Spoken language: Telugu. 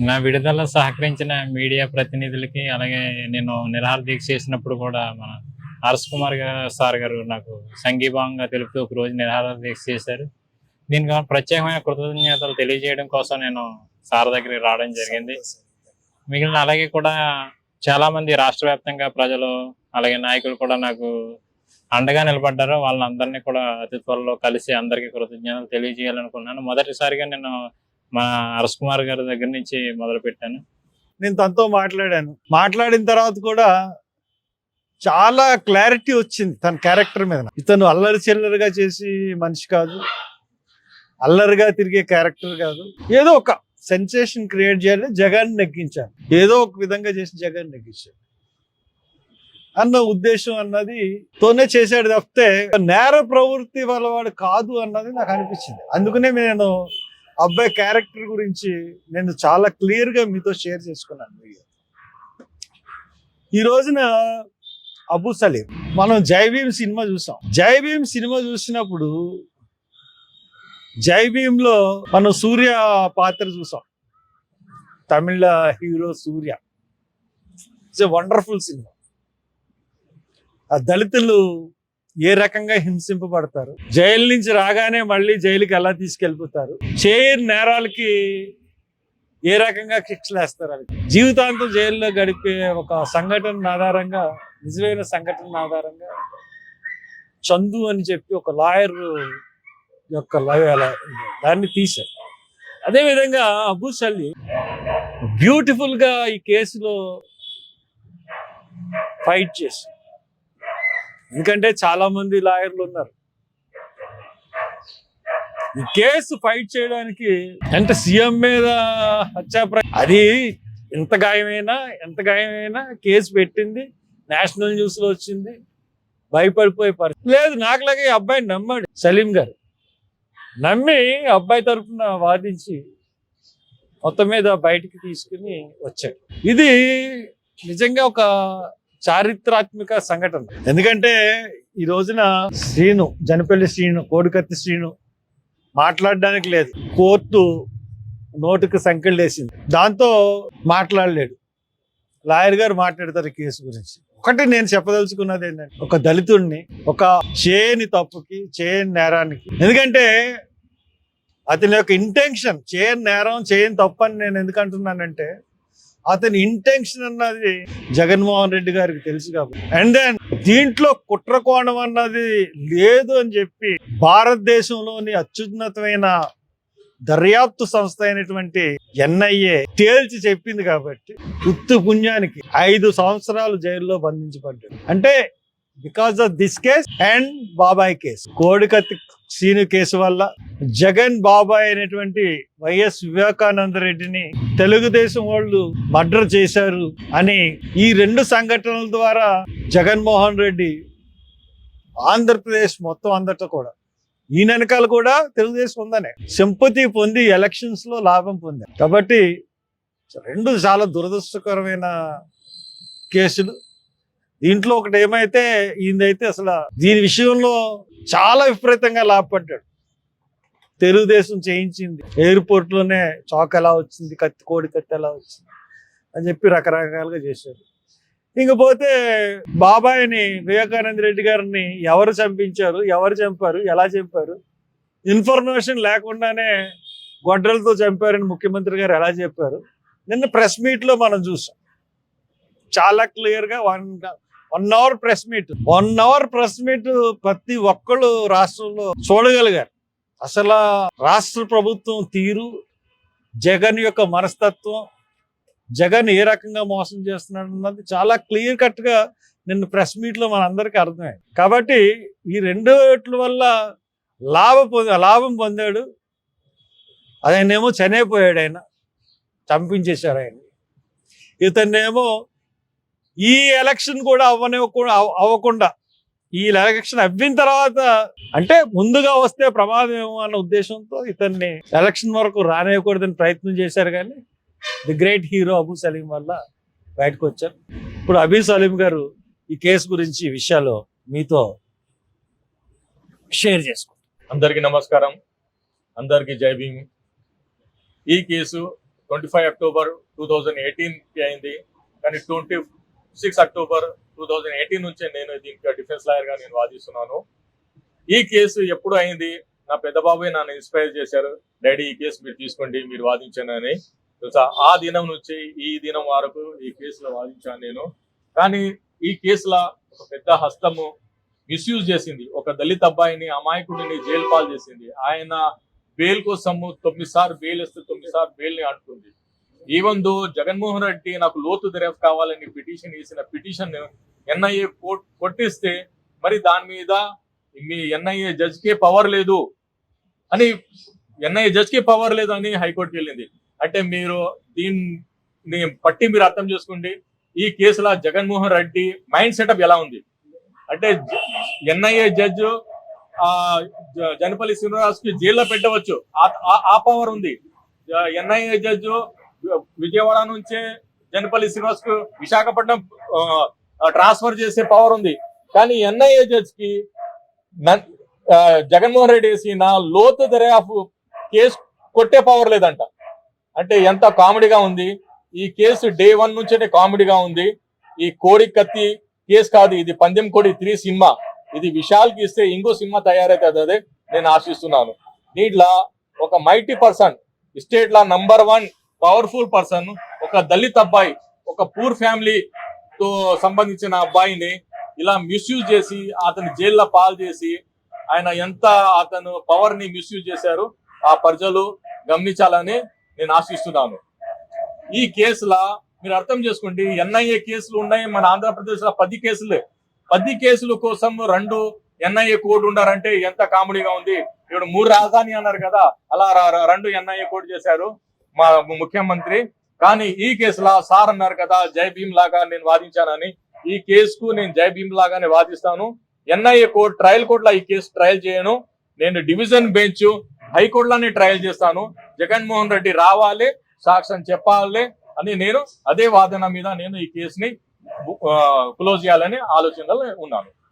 నా విడుదల సహకరించిన మీడియా ప్రతినిధులకి అలాగే నేను నిరాహార దీక్ష చేసినప్పుడు కూడా మన హర్ష్ కుమార్ గారు సార్ గారు నాకు సంఘీభావంగా తెలుపుతూ ఒక రోజు నిరాహార దీక్ష చేశారు. దీనికి ప్రత్యేకమైన కృతజ్ఞతలు తెలియజేయడం కోసం నేను సార్ దగ్గరికి రావడం జరిగింది. మిగిలిన అలాగే కూడా చాలామంది రాష్ట్ర వ్యాప్తంగా ప్రజలు అలాగే నాయకులు కూడా నాకు అండగా నిలబడ్డారు. వాళ్ళందరినీ కూడా అతి త్వరలో కలిసి అందరికీ కృతజ్ఞతలు తెలియజేయాలనుకున్నాను. మొదటిసారిగా నేను మా అరస్ కుమార్ గారి దగ్గర నుంచి మొదలు పెట్టాను నేను తనతో మాట్లాడాను. మాట్లాడిన తర్వాత కూడా చాలా క్లారిటీ వచ్చింది తన క్యారెక్టర్ మీద. ఇతను అల్లరి చిల్లరిగా చేసి మనిషి కాదు. అల్లరిగా తిరిగే క్యారెక్టర్ కాదు. ఏదో ఒక సెన్సేషన్ క్రియేట్ చేయాలి జగన్ నెగ్గించాలి. ఏదో ఒక విధంగా చేసి జగన్ నెగ్గించాలి. అన్న ఉద్దేశం అన్నది తోనే చేశాడు తప్పితే నేర ప్రవృత్తి వల్ల వాడు కాదు అన్నది నాకు అనిపించింది. అందుకనే నేను అబ్బాయి క్యారెక్టర్ గురించి నేను చాలా క్లియర్గా మీతో షేర్ చేసుకున్నాను ఈ రోజున అబు సలీం మనం జై భీమ్ సినిమా చూసాం. జై భీమ్ సినిమా చూసినప్పుడు జై లో మనం సూర్య పాత్ర చూసాం. తమిళ hero Surya. It's wonderful cinema ఆ దళితులు ఏ రకంగా హింసింపబడతారు? జైలు నుంచి రాగానే మళ్ళీ జైలుకి ఎలా తీసుకెళ్ళిపోతారు? చేయని నేరాలకి ఏ రకంగా శిక్షలు వేస్తారు అది జీవితాంతం జైల్లో గడిపే ఒక సంఘటన ఆధారంగా నిజమైన సంఘటన ఆధారంగా చందు అని చెప్పి ఒక లాయర్ యొక్క దాన్ని తీశారు. అదేవిధంగా అబూ సల్లి బ్యూటిఫుల్గా ఈ కేసులో ఫైట్ చేసి ఎందుకంటే చాలా మంది లాయర్లు ఉన్నారు. ఈ కేసు ఫైట్ చేయడానికి అంటే సీఎం మీద హత్యా ప్ర- అది ఎంత గాయమైనా ఎంత గాయమైనా కేసు పెట్టింది నేషనల్ న్యూస్లో వచ్చింది భయపడిపోయే పరిస్థితి. లేదు నాకులాగే ఈ అబ్బాయిని నమ్మాడు సలీం గారు. నమ్మి అబ్బాయి తరఫున వాదించి మొత్తం మీద బయటికి తీసుకుని వచ్చాడు. ఇది నిజంగా ఒక చారిత్రాత్మక సంఘటన. ఎందుకంటే ఈ రోజున శ్రీను జనపల్లి శ్రీను కోడికత్తి శ్రీను మాట్లాడడానికి లేదు. కోర్టు నోటుకు సంఖ్యలు వేసింది. దాంతో మాట్లాడలేడు. లాయర్ గారు మాట్లాడతారు కేసు గురించి. ఒకటి నేను చెప్పదలుచుకున్నది ఏంటంటే ఒక దళితుడిని ఒక చేయని తప్పుకి చేయని నేరానికి. ఎందుకంటే అతని యొక్క ఇంటెన్షన్ చేయని నేరం చేయని తప్పు అని నేను ఎందుకంటున్నానంటే అతని ఇంటెన్షన్ అన్నది జగన్మోహన్ రెడ్డి గారికి తెలుసు కాబట్టి. అండ్ దెన్ దీంట్లో కుట్ర కోణం అన్నది లేదు అని చెప్పి భారతదేశంలోని అత్యున్నతమైన దర్యాప్తు సంస్థ అయినటువంటి ఎన్ఐఏ తేల్చి చెప్పింది కాబట్టి ఉత్తు పుణ్యానికి ఐదు సంవత్సరాలు జైల్లో బంధించబడ్డాడు. అంటే because of this case and బాబాయ్ కేసు కోడికత్తి సీను కేసు వల్ల జగన్ బాబాయ్ అనేటువంటి వైఎస్ వివేకానంద రెడ్డిని తెలుగుదేశం వాళ్ళు మర్డర్ చేశారు అని ఈ రెండు సంఘటనల ద్వారా జగన్మోహన్ రెడ్డి ఆంధ్రప్రదేశ్ మొత్తం అందట కూడా ఈ వెనకాల కూడా తెలుగుదేశం ఉందనే. సింపతి పొంది ఎలక్షన్స్లో లాభం పొందారు కాబట్టి రెండు చాలా దురదృష్టకరమైన కేసులు. దీంట్లో ఒకటి ఏమైతే ఈయనైతే అసలు దీని విషయంలో చాలా విపరీతంగా లాభపడ్డాడు. తెలుగుదేశం చేయించింది. ఎయిర్పోర్ట్లోనే చాక్ ఎలా వచ్చింది కత్తి కోడి కత్తి ఎలా వచ్చింది అని చెప్పి రకరకాలుగా చేశారు. ఇంకపోతే బాబాయిని వివేకానంద రెడ్డి గారిని ఎవరు చంపించారు ఎవరు చంపారు ఎలా చంపారు ఇన్ఫర్మేషన్ లేకుండానే గొడ్రలతో చంపారని ముఖ్యమంత్రి గారు ఎలా చెప్పారు నిన్న ప్రెస్ మీట్లో మనం చూసాం. చాలా క్లియర్గా one one hour press meet. One hour press meet ప్రతి ఒక్కళ్ళు రాష్ట్రంలో చూడగలిగారు. అసలు రాష్ట్ర ప్రభుత్వం తీరు జగన్ యొక్క మనస్తత్వం జగన్ ఏ రకంగా మోసం చేస్తున్నాడు అన్నది చాలా క్లియర్ కట్గా నిన్న ప్రెస్ మీట్లో మనందరికీ అర్థమైంది. కాబట్టి ఈ రెండోట్ల వల్ల లాభ పొంద లాభం పొందాడు. ఆయనేమో చనిపోయాడు ఆయన. చంపించేశారు ఆయన. ఇతన్నేమో ఈ ఎలక్షన్ కూడా అవ్వనివ్వకుండా అవ- అవ్వకుండా ఈ ఎలక్షన్ అవ్విన తర్వాత అంటే ముందుగా వస్తే ప్రమాదం ఏమో అన్న ఉద్దేశంతో ఇతన్ని ఎలక్షన్ వరకు రానివ్వకూడదని ప్రయత్నం చేశారు కానీ the great hero Abu Saleem వల్ల బయటకు వచ్చారు. ఇప్పుడు అబీ సలీం గారు ఈ కేసు గురించి విషయాలు మీతో షేర్ చేసుకో అందరికీ నమస్కారం. అందరికీ జై భీమ్. ఈ case twenty five October two thousand ఎయిటీన్కి అయింది. కానీ twenty six October two thousand eighteen నుంచే నేను దీనికి డిఫెన్స్ లాయర్గా నేను వాదిస్తున్నాను. ఈ కేసు ఎప్పుడు అయింది? నా పెద్ద బాబు నన్ను ఇన్స్పైర్ చేశారు. డాడీ ఈ కేసు మీరు తీసుకోండి మీరు వాదించానని అని. తెలుసా? ఆ దినం నుంచి ఈ దినం వరకు ఈ కేసులో వాదించాను నేను. కానీ ఈ కేసులో ఒక పెద్ద హస్తము మిస్యూజ్ చేసింది. ఒక దళిత అబ్బాయిని అమాయకుడిని జైలు పాలు చేసింది. ఆయన బెయిల్ కోసము తొమ్మిది సార్లు బెయిల్ ఇస్తే తొమ్మిది సార్లు బెయిల్ని అంటుంది ఈవెన్ దో జగన్మోహన్ రెడ్డి నాకు లోతు దర్యాప్తు కావాలని పిటిషన్ వేసిన పిటిషన్ ఎన్ఐఏ కొట్టిస్తే మరి దాని మీద మీ ఎన్ఐఏ జడ్జ్ పవర్ లేదు అని ఎన్ఐఏ జడ్జ్కి పవర్ లేదు అని హైకోర్టుకి వెళ్ళింది. అంటే మీరు దీన్ని పట్టి మీరు అర్థం చేసుకోండి. ఈ కేసులో జగన్మోహన్ రెడ్డి మైండ్ సెటప్ ఎలా ఉంది? అంటే ఎన్ఐఏ జడ్జ్ ఆ జ- జనపల్లి శ్రీనివాస్కి జైల్లో పెట్టవచ్చు. ఆ- ఆ పవర్ ఉంది. ఎన్ఐఏ జడ్జ్ విజయవాడ నుంచే జనపల్లి శ్రీనివాస్కు విశాఖపట్నం ట్రాన్స్ఫర్ చేసే పవర్ ఉంది. కానీ ఎన్ఐఏ జడ్జ్కి జగన్మోహన్ రెడ్డి వేసిన లోతు దర్యాప్తు కేసు కొట్టే పవర్ లేదంట. అంటే ఎంత కామెడీగా ఉంది. ఈ కేసు డే వన్ నుంచే కామెడీగా ఉంది. ఈ కోడి కత్తి కేసు కాదు ఇది పందెం కోడి త్రీ సినిమా. ఇది విశాల్కి ఇస్తే ఇంకో సినిమా తయారైతుంది అదే నేను ఆశిస్తున్నాను. దీంట్లో ఒక మైటీ పర్సన్ స్టేట్ లా నంబర్ వన్ పవర్ఫుల్ పర్సన్ ఒక దళిత్ అబ్బాయి ఒక పూర్ ఫ్యామిలీ తో సంబంధించిన అబ్బాయిని ఇలా మిస్యూజ్ చేసి అతని జైల్లో పాలు చేసి ఆయన ఎంత అతను పవర్ని మిస్యూజ్ చేశారు ఆ ప్రజలు గమనించాలని నేను ఆశిస్తున్నాను. ఈ కేసుల మీరు అర్థం చేసుకోండి ఎన్ఐఏ కేసులు ఉన్నాయి మన ఆంధ్రప్రదేశ్లో పది కేసులు. పది కేసుల కోసం రెండు ఎన్ఐఏ కోడ్ ఉండారంటే ఎంత కామెడీగా ఉంది. ఇప్పుడు మూడు రాజధాని అన్నారు కదా అలా రెండు ఎన్ఐఏ కోడ్ చేశారు. మా ముఖ్యమంత్రి. కానీ ఈ కేసులో సార్ అన్నారు కదా జై భీమ్ లాగా నేను వాదించానని. ఈ కేసుకు నేను జై భీమ్ లాగానే వాదిస్తాను. ఎన్ఐఏ కోర్ట్ ట్రయల్ కోర్టులో ఈ కేసు ట్రయల్ చేయను. నేను డివిజన్ బెంచ్ హైకోర్టులోనే ట్రయల్ చేస్తాను. జగన్మోహన్ రెడ్డి రావాలి సాక్ష్యం చెప్పాలి అని నేను అదే వాదన మీద నేను ఈ కేసుని క్లోజ్ చేయాలని ఆలోచనలో ఉన్నాను.